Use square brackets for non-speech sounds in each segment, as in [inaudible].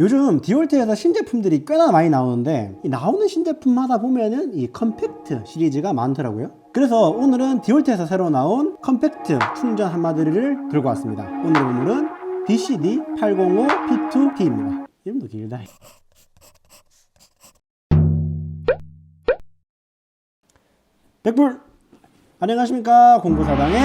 요즘 디올트에서 신제품들이 꽤나 많이 나오는데 이 나오는 신제품마다 보면은 이 컴팩트 시리즈가 많더라고요. 그래서 오늘은 디올트에서 새로 나온 컴팩트 충전 한마디를 들고 왔습니다. 오늘의 보물은 BCD805P2T입니다. 이름도 길다. 백불 안녕하십니까 공부사당의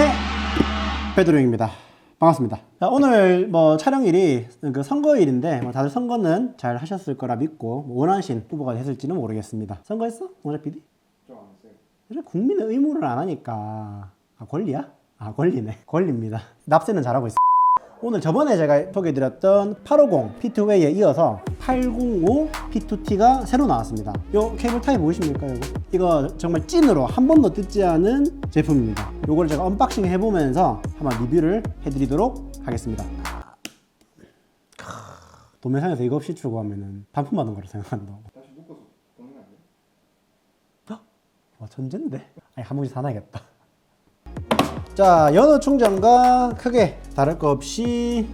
베드로입니다. 반갑습니다. 자, 오늘 뭐 촬영일이 그 선거일인데 뭐 다들 선거는 잘 하셨을 거라 믿고 뭐 원하신 후보가 됐을지는 모르겠습니다. 선거했어? 오늘 PD? 그래 국민의 의무를 안 하니까 아 권리야? 아 권리네 권리입니다. 납세는 잘하고 있어. 오늘 저번에 제가 소개해드렸던 850 P2W에 이어서 805 P2T가 새로 나왔습니다. 요 케이블 타입 보이십니까? 이거? 이거 정말 찐으로 한 번도 뜯지 않은 제품입니다. 요걸 제가 언박싱 해보면서 한번 리뷰를 해드리도록 하겠습니다. 크, 도매상에서 이거 없이 출고하면은 반품 받은 거라 생각한다. 다시 묶어서 걷는 거 아니에요? 와 천재인데? 아니 한 번씩 사놔야겠다 자 연어 충전과 크게 다를 거 없이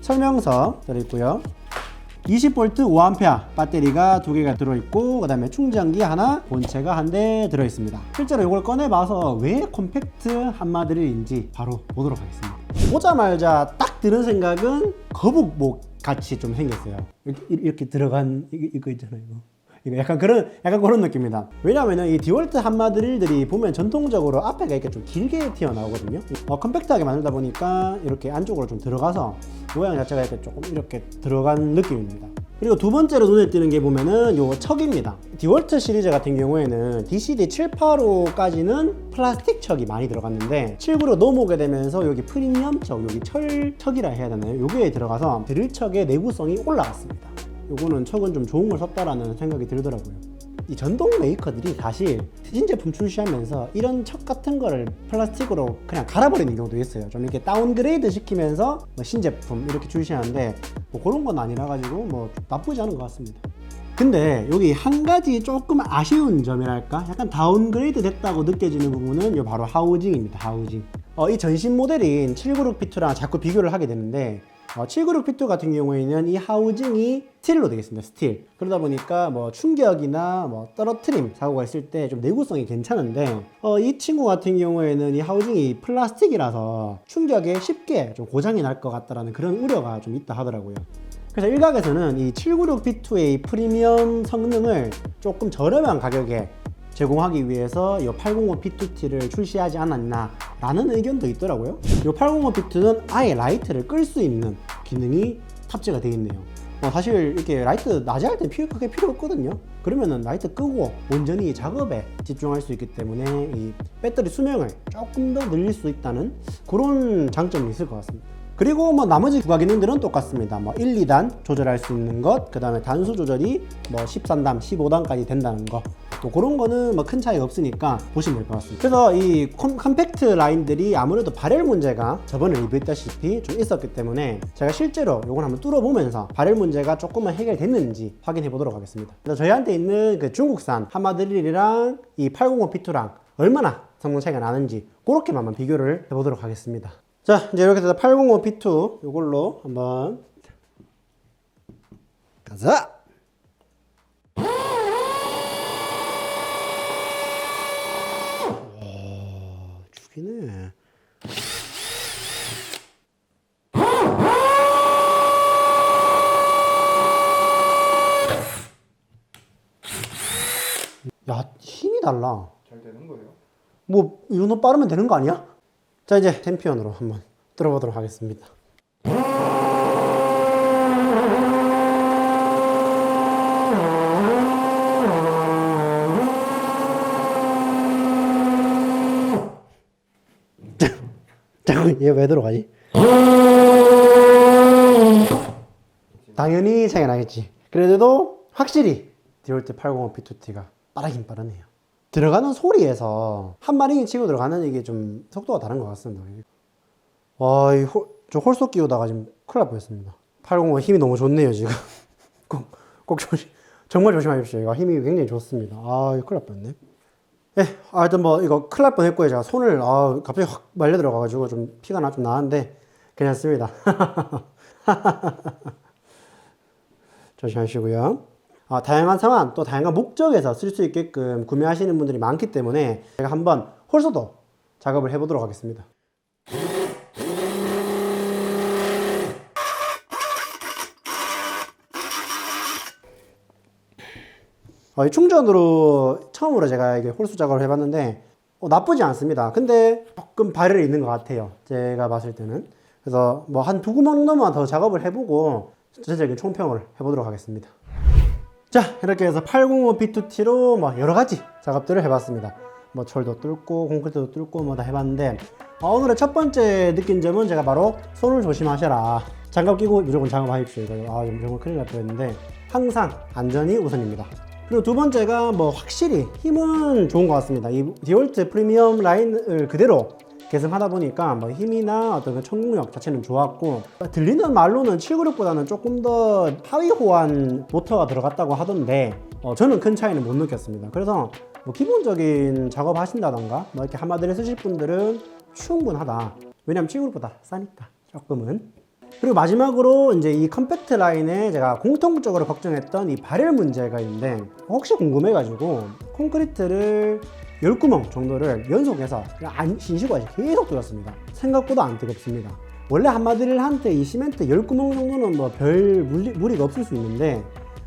설명서 들어있고요. 20V 5A 배터리가 두 개가 들어있고 그 다음에 충전기 하나 본체가 한 대 들어있습니다. 실제로 이걸 꺼내봐서 왜 컴팩트 한마디를인지 바로 보도록 하겠습니다. 보자마자 딱 드는 생각은 거북목 같이 좀 생겼어요. 이렇게, 이렇게 들어간 이거, 이거 있잖아요 이거 약간 그런 약간 그런 느낌입니다. 왜냐하면 이 디월트 한마드릴들이 보면 전통적으로 앞에가 이렇게 좀 길게 튀어나오거든요. 어, 컴팩트하게 만들다 보니까 이렇게 안쪽으로 좀 들어가서 모양 자체가 이렇게 조금 이렇게 들어간 느낌입니다. 그리고 두 번째로 눈에 띄는 게 보면은 요 척입니다. 디월트 시리즈 같은 경우에는 DCD 785까지는 플라스틱 척이 많이 들어갔는데 796 넘어오게 되면서 여기 프리미엄 척, 여기 철 척이라 해야 되나요? 요게 들어가서 드릴 척의 내구성이 올라갔습니다. 요거는 척은 좀 좋은 걸 썼다라는 생각이 들더라고요. 이 전동 메이커들이 사실 신제품 출시하면서 이런 척 같은 거를 플라스틱으로 그냥 갈아버리는 경우도 있어요. 좀 이렇게 다운그레이드 시키면서 뭐 신제품 이렇게 출시하는데 뭐 그런 건 아니라 가지고 뭐 나쁘지 않은 것 같습니다. 근데 여기 한 가지 조금 아쉬운 점이랄까? 약간 다운그레이드 됐다고 느껴지는 부분은 요 바로 하우징입니다. 하우징. 어, 이 전신 모델인 796P2랑 자꾸 비교를 하게 되는데 어, 796P2 같은 경우에는 이 하우징이 스틸로 되겠습니다. 스틸. 그러다 보니까 뭐 충격이나 뭐 떨어트림 사고가 있을 때 좀 내구성이 괜찮은데 어, 이 친구 같은 경우에는 이 하우징이 플라스틱이라서 충격에 쉽게 좀 고장이 날 것 같다라는 그런 우려가 좀 있다 하더라고요. 그래서 일각에서는 이 796P2의 프리미엄 성능을 조금 저렴한 가격에 제공하기 위해서 이 805P2T를 출시하지 않았나 라는 의견도 있더라고요. 이 805P2는 아예 라이트를 끌 수 있는 기능이 탑재가 되어 있네요. 어, 사실 이렇게 라이트 낮에 할 때 필요 크게 필요 없거든요. 그러면은 라이트 끄고 온전히 작업에 집중할 수 있기 때문에 이 배터리 수명을 조금 더 늘릴 수 있다는 그런 장점이 있을 것 같습니다. 그리고 뭐 나머지 부가 기능들은 똑같습니다. 뭐 1, 2단 조절할 수 있는 것, 그 다음에 단수 조절이 뭐 13단, 15단까지 된다는 거. 또 그런 거는 뭐 큰 차이가 없으니까 보시면 될 것 같습니다. 그래서 이 컴, 컴팩트 라인들이 아무래도 발열 문제가 저번에 리뷰했다시피 좀 있었기 때문에 제가 실제로 이걸 한번 뚫어보면서 발열 문제가 조금만 해결됐는지 확인해 보도록 하겠습니다. 그래서 저희한테 있는 그 중국산 하마드릴이랑 이 805P2랑 얼마나 성능 차이가 나는지 그렇게만 비교를 해보도록 하겠습니다. 자, 이제 이렇게 돼서 805P2 이걸로 한번 가자. 와, 죽이네. 야, 힘이 달라. 잘 되는 거예요? 뭐, 이 정도 빠르면 되는 거 아니야? 자, 이제 챔피언으로 한번 들어보도록 하겠습니다. 잠깐, 얘왜 들어가지? 당연히 차이가 나겠지. 그래도 확실히 디올트 805 P2T가 빠르긴 빠르네요. 들어가는 소리에서 한 마리 치고 들어가는 이게 좀 속도가 다른 것 같습니다. 와, 이 홀, 저 홀속 끼우다가 지금 큰일 날 뻔했습니다. 805 힘이 너무 좋네요, 지금. [laughs] 꼭, 꼭 조심, 정말 조심하십시오. 이거 힘이 굉장히 좋습니다. 아, 큰일 날 뻔했네. 예, 하여튼 뭐 이거 큰일 날 뻔했고요. 제가 손을 아, 갑자기 확 말려 들어가가지고 좀 피가 나, 좀 나는데 괜찮습니다. [laughs] 조심하시고요. 아, 다양한 상황 또 다양한 목적에서 쓸 수 있게끔 구매하시는 분들이 많기 때문에 제가 한번 홀서도 작업을 해보도록 하겠습니다. 어, 이 충전으로 처음으로 제가 이게 홀수 작업을 해봤는데 어, 나쁘지 않습니다. 근데 조금 발열이 있는 것 같아요. 제가 봤을 때는. 그래서 뭐 한 두 구멍 정도만 더 작업을 해보고 전체적인 총평을 해보도록 하겠습니다. 자 이렇게 해서 805 B2T로 뭐 여러 가지 작업들을 해봤습니다. 뭐 철도 뚫고 콘크리트도 뚫고 뭐 다 해봤는데 어, 오늘의 첫 번째 느낀 점은 제가 바로 손을 조심하셔라. 장갑 끼고 무조건 작업하십시오. 이거 아 이거 큰일 날 뻔했는데 항상 안전이 우선입니다. 그리고 두 번째가 뭐 확실히 힘은 좋은 것 같습니다. 이 디올트 프리미엄 라인을 그대로 계승하다 보니까 뭐 힘이나 어떤 그 천공력 자체는 좋았고 들리는 말로는 796보다는 조금 더 하위 호환 모터가 들어갔다고 하던데 어, 저는 큰 차이는 못 느꼈습니다. 그래서 뭐 기본적인 작업 하신다던가 뭐 이렇게 한마디를 쓰실 분들은 충분하다. 왜냐면 796보다 싸니까 조금은. 그리고 마지막으로 이제 이 컴팩트 라인에 제가 공통적으로 걱정했던 이 발열 문제가 있는데 혹시 궁금해가지고 콘크리트를 10구멍 정도를 연속해서 안 아직 계속 뚫었습니다. 생각보다 안 뜨겁습니다. 원래 한마디를 한 때 이 시멘트 10구멍 정도는 뭐 별 무리가 없을 수 있는데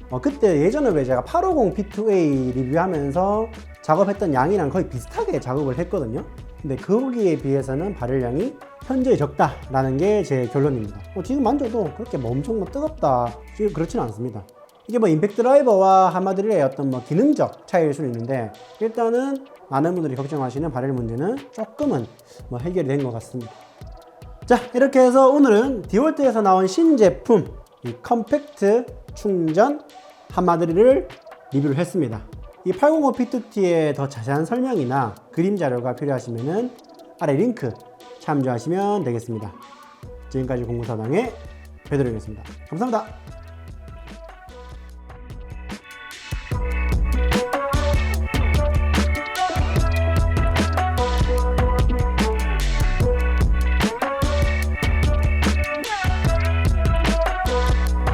어, 그때 예전에 왜 제가 850 B2A 리뷰하면서 작업했던 양이랑 거의 비슷하게 작업을 했거든요. 근데 거기에 비해서는 발열량이 현저히 적다라는 게 제 결론입니다. 어, 지금 만져도 그렇게 뭐 엄청 뭐 뜨겁다 지금 그렇지는 않습니다. 이게 뭐 임팩트 드라이버와 한마디로의 어떤 뭐 기능적 차이일 수는 있는데 일단은 많은 분들이 걱정하시는 발열 문제는 조금은 뭐 해결이 된 것 같습니다. 자 이렇게 해서 오늘은 디월트에서 나온 신제품 이 컴팩트 충전 한마디를 리뷰를 했습니다. 이 805 P2T의 더 자세한 설명이나 그림 자료가 필요하시면은 아래 링크 참조하시면 되겠습니다. 지금까지 공부사당의 베드로였습니다. 감사합니다.